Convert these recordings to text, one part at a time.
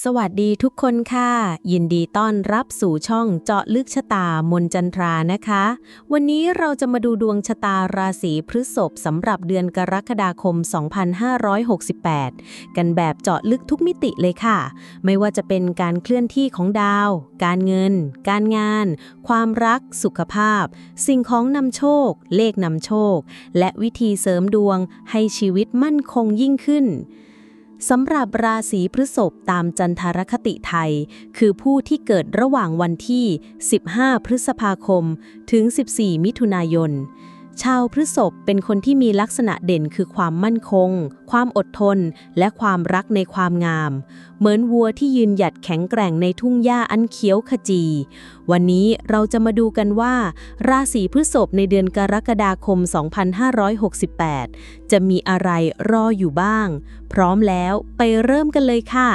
สวัสดีทุกคนค่ะ ยินดีต้อนรับสู่ช่องเจาะลึกชะตามนจันทรานะคะ วันนี้เราจะมาดูดวงชะตาราศีพฤษภสำหรับเดือนกรกฎาคม 2568 กันแบบเจาะลึกทุกมิติเลยค่ะ ไม่ว่าจะเป็นการเคลื่อนที่ของดาว การเงิน การงาน ความรัก สุขภาพ สิ่งของนำโชค เลขนำโชค และวิธีเสริมดวงให้ชีวิตมั่นคงยิ่งขึ้น สำหรับราศีพฤษภตามจันทรคติไทย คือผู้ที่เกิดระหว่างวันที่ 15 พฤษภาคม ถึง 14 มิถุนายน ชาวพฤษภเป็นคนที่มีลักษณะเด่นคือความมั่นคง ความอดทน และความรักในความงาม เหมือนวัวที่ยืนหยัดแข็งแกร่งในทุ่งหญ้าอันเขียวขจี วันนี้เราจะมาดูกันว่า ราศีพฤษภในเดือนกรกฎาคม 2568 จะมีอะไรรออยู่บ้าง พร้อมแล้วไปเริ่มกันเลยค่ะ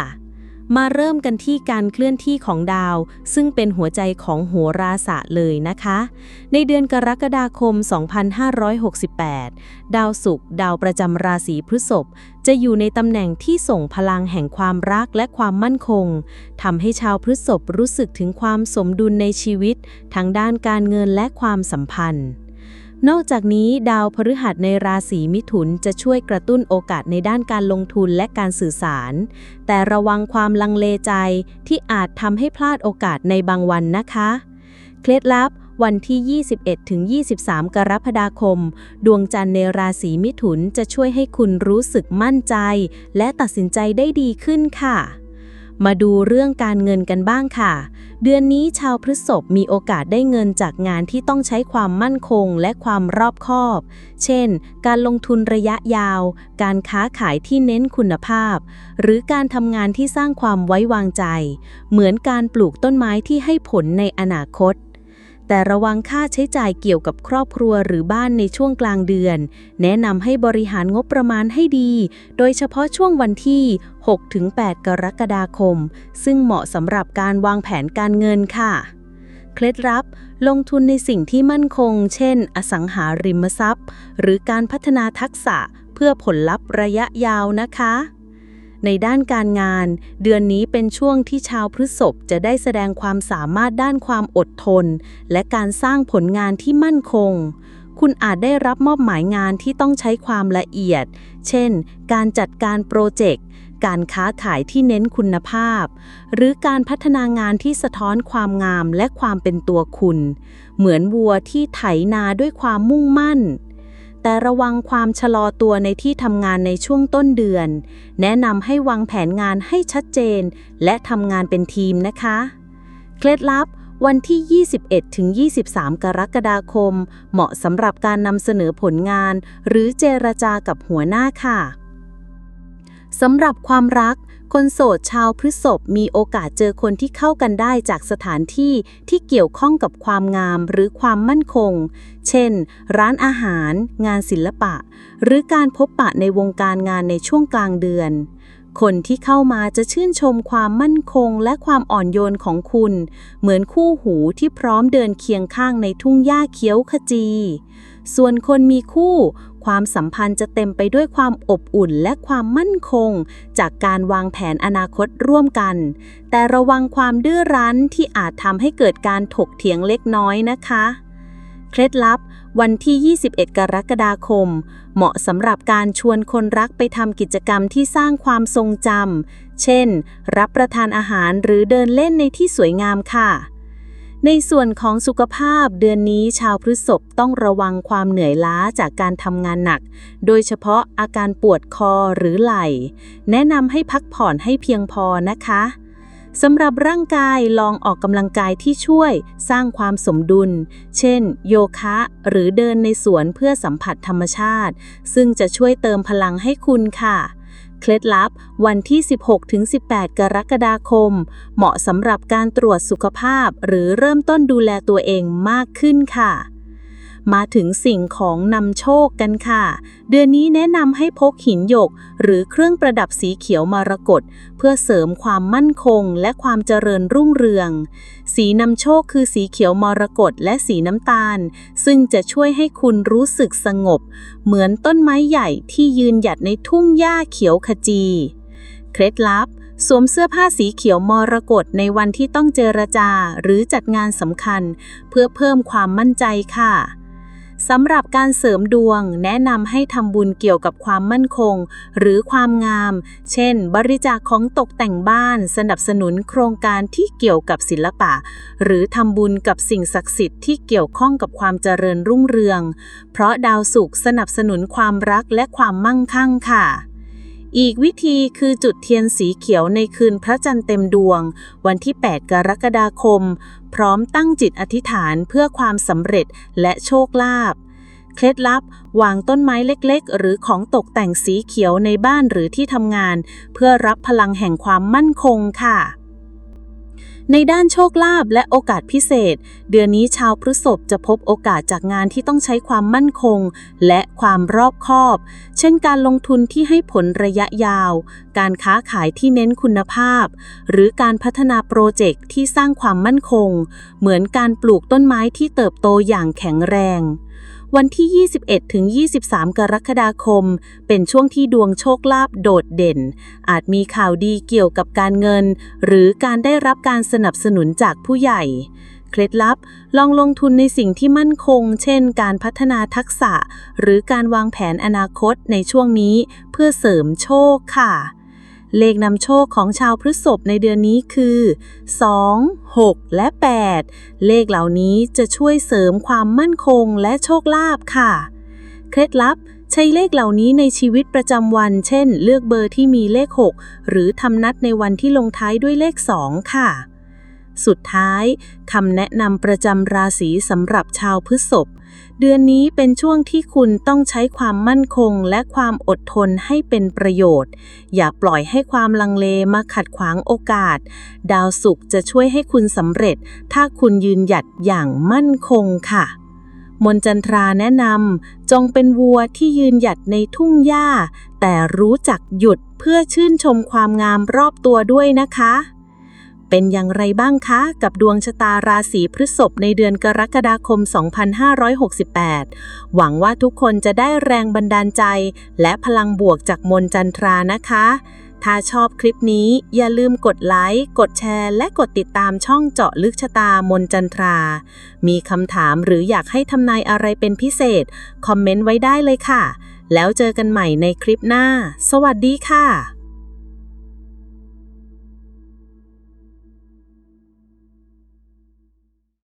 มาเริ่มกันที่การเคลื่อนที่ของดาว ซึ่งเป็นหัวใจของโหราศาสตร์เลยนะคะ ในเดือนกรกฎาคม 2568 ดาวศุกร์ดาวประจำราศีพฤษภจะอยู่ในตำแหน่งที่ส่งพลังแห่งความรักและความมั่นคงทำให้ชาวพฤษภรู้สึกถึงความสมดุลในชีวิต ทั้งด้านการเงินและความสัมพันธ์ นอกจากนี้ดาวพฤหัสในราศีมิถุนจะช่วยกระตุ้นโอกาสในด้านการลงทุนและการสื่อสาร แต่ระวังความลังเลใจที่อาจทำให้พลาดโอกาสในบางวันนะคะ เคล็ดลับวันที่ 21 ถึง 23 กรกฎาคม ดวงจันทร์ในราศีมิถุนจะช่วยให้คุณรู้สึกมั่นใจ และตัดสินใจได้ดีขึ้นค่ะ มาดูเรื่องการเงินกันบ้างค่ะ เดือนนี้ชาวพฤษภมีโอกาสได้เงินจากงานที่ต้องใช้ความมั่นคงและความรอบคอบ เช่น การลงทุนระยะยาว การค้าขายที่เน้นคุณภาพ หรือการทำงานที่สร้างความไว้วางใจ เหมือนการปลูกต้นไม้ที่ให้ผลในอนาคต แต่ระวังค่าใช้จ่ายเกี่ยวกับครอบครัวหรือบ้านในช่วงกลางเดือน แนะนำให้บริหารงบประมาณให้ดี โดยเฉพาะช่วงวันที่ 6-8 กรกฎาคม ซึ่งเหมาะสำหรับการวางแผนการเงินค่ะ เคล็ดลับ ลงทุนในสิ่งที่มั่นคง เช่น อสังหาริมทรัพย์ หรือการพัฒนาทักษะเพื่อผลลัพธ์ระยะยาวนะคะ ในด้านการงาน เดือนนี้เป็นช่วงที่ชาวพฤษภจะได้แสดงความสามารถด้านความอดทน และการสร้างผลงานที่มั่นคง คุณอาจได้รับมอบหมายงานที่ต้องใช้ความละเอียด เช่น การจัดการโปรเจกต์การค้าขายที่เน้นคุณภาพ หรือการพัฒนางานที่สะท้อนความงามและความเป็นตัวคุณ เหมือนวัวที่ไถนาด้วยความมุ่งมั่น แต่ระวังความชะลอตัวในที่ทำงานในช่วงต้นเดือน แนะนำให้วางแผนงานให้ชัดเจน และทำงานเป็นทีมนะคะ เคล็ดลับวันที่ 21 ถึง 23 กรกฎาคม เหมาะสำหรับการนำเสนอผลงาน หรือเจรจากับหัวหน้าค่ะสำหรับความรัก คนโสดชาวพฤษภมีโอกาสเจอคนที่เข้ากันได้จากสถานที่ที่เกี่ยวข้องกับความงามหรือความมั่นคง เช่น ร้านอาหาร งานศิลปะ หรือการพบปะในวงการงานในช่วงกลางเดือน คนที่เข้ามาจะชื่นชมความมั่นคงและความอ่อนโยนของคุณ เหมือนคู่หูที่พร้อมเดินเคียงข้างในทุ่งหญ้าเขียวขจี ส่วนคนมีคู่ ความสัมพันธ์จะเต็มไปด้วยความอบอุ่นและความมั่นคง จากการวางแผนอนาคตร่วมกัน แต่ระวังความดื้อรั้นที่อาจทำให้เกิดการถกเถียงเล็กน้อยนะคะ เคล็ดลับ วันที่ 21 กรกฎาคม เหมาะสำหรับการชวนคนรักไปทำกิจกรรมที่สร้างความทรงจำเช่น รับประทานอาหารหรือเดินเล่นในที่สวยงามค่ะ ในส่วนของสุขภาพเดือนนี้ชาวพฤษภต้องระวังความเหนื่อยล้าจากการทำงานหนัก โดยเฉพาะอาการปวดคอหรือไหล่ แนะนำให้พักผ่อนให้เพียงพอนะคะสำหรับร่างกายลองออกกำลังกายที่ช่วยสร้างความสมดุล เช่น โยคะ หรือเดินในสวนเพื่อสัมผัสธรรมชาติ ซึ่งจะช่วยเติมพลังให้คุณค่ะ เคล็ดลับวันที่ 16-18 กรกฎาคม เหมาะสำหรับการตรวจสุขภาพ หรือเริ่มต้นดูแลตัวเองมากขึ้นค่ะ มาถึงสิ่งของนำโชคกันค่ะ เดือนนี้แนะนำให้พกหินหยก หรือเครื่องประดับสีเขียวมรกตเพื่อเสริมความมั่นคงและความเจริญรุ่งเรือง สีนำโชคคือสีเขียวมรกตและสีน้ำตาล ซึ่งจะช่วยให้คุณรู้สึกสงบ เหมือนต้นไม้ใหญ่ที่ยืนหยัดในทุ่งหญ้าเขียวขจี เคล็ดลับสวมเสื้อผ้าสีเขียวมรกตในวันที่ต้องเจรจาหรือจัดงานสำคัญ เพื่อเพิ่มความมั่นใจค่ะ สำหรับการเสริมดวง แนะนำให้ทำบุญเกี่ยวกับความมั่นคง หรือความงาม เช่น บริจาคของตกแต่งบ้าน สนับสนุนโครงการที่เกี่ยวกับศิลปะ หรือทำบุญกับสิ่งศักดิ์สิทธิ์ที่เกี่ยวข้องกับความเจริญรุ่งเรือง เพราะดาวศุกร์สนับสนุนความรักและความมั่งคั่งค่ะ อีกวิธีคือจุดเทียนสีเขียวในคืนพระจันทร์เต็มดวง วันที่ 8 กรกฎาคม พร้อมตั้งจิตอธิษฐานเพื่อความสำเร็จและโชคลาภเคล็ดลับ วางต้นไม้เล็กๆ หรือของตกแต่งสีเขียวในบ้านหรือที่ทำงาน เพื่อรับพลังแห่งความมั่นคงค่ะ ในด้านโชคลาภและโอกาสพิเศษ เดือนนี้ชาวพฤษภจะพบโอกาสจากงานที่ต้องใช้ความมั่นคง และความรอบคอบ เช่นการลงทุนที่ให้ผลระยะยาว การค้าขายที่เน้นคุณภาพ หรือการพัฒนาโปรเจกต์ที่สร้างความมั่นคง เหมือนการปลูกต้นไม้ที่เติบโตอย่างแข็งแรง วันที่ 21 ถึง 23 กรกฎาคม เป็นช่วงที่ดวงโชคลาภโดดเด่น อาจมีข่าวดีเกี่ยวกับการเงิน หรือการได้รับการสนับสนุนจากผู้ใหญ่ เคล็ดลับ ลองลงทุนในสิ่งที่มั่นคง เช่น การพัฒนาทักษะ หรือการวางแผนอนาคตในช่วงนี้ เพื่อเสริมโชคค่ะ เลขนำโชคของชาวพฤษภในเดือนนี้คือ 2 6 และ 8 เลขเหล่านี้จะช่วยเสริมความมั่นคงและโชคลาภค่ะ เคล็ดลับใช้เลขเหล่านี้ในชีวิตประจำวัน เช่น เลือกเบอร์ที่มีเลข 6 หรือทำนัดในวันที่ลงท้ายด้วยเลข 2 ค่ะ สุดท้ายคำแนะนำประจำราศีสำหรับชาวพฤษภ เดือนนี้เป็นช่วงที่คุณต้องใช้ความมั่นคงและความอดทนให้เป็นประโยชน์ อย่าปล่อยให้ความลังเลมาขัดขวางโอกาส ดาวศุกร์จะช่วยให้คุณสำเร็จ ถ้าคุณยืนหยัดอย่างมั่นคงค่ะ มนจันทราแนะนำจงเป็นวัวที่ยืนหยัดในทุ่งหญ้า แต่รู้จักหยุดเพื่อชื่นชมความงามรอบตัวด้วยนะคะ เป็นอย่างไรบ้างคะกับดวงชะตาราศีพฤษภในเดือนกรกฎาคม 2568 หวังว่าทุกคนจะได้แรงบันดาลใจ และพลังบวกจากมนจันทรานะคะ ถ้าชอบคลิปนี้อย่าลืมกดไลค์ กดแชร์ และกดติดตามช่องเจาะลึกชะตามนจันทรา มีคำถามหรืออยากให้ทำนายอะไรเป็นพิเศษ คอมเมนต์ไว้ได้เลยค่ะ แล้วเจอกันใหม่ในคลิปหน้า สวัสดีค่ะ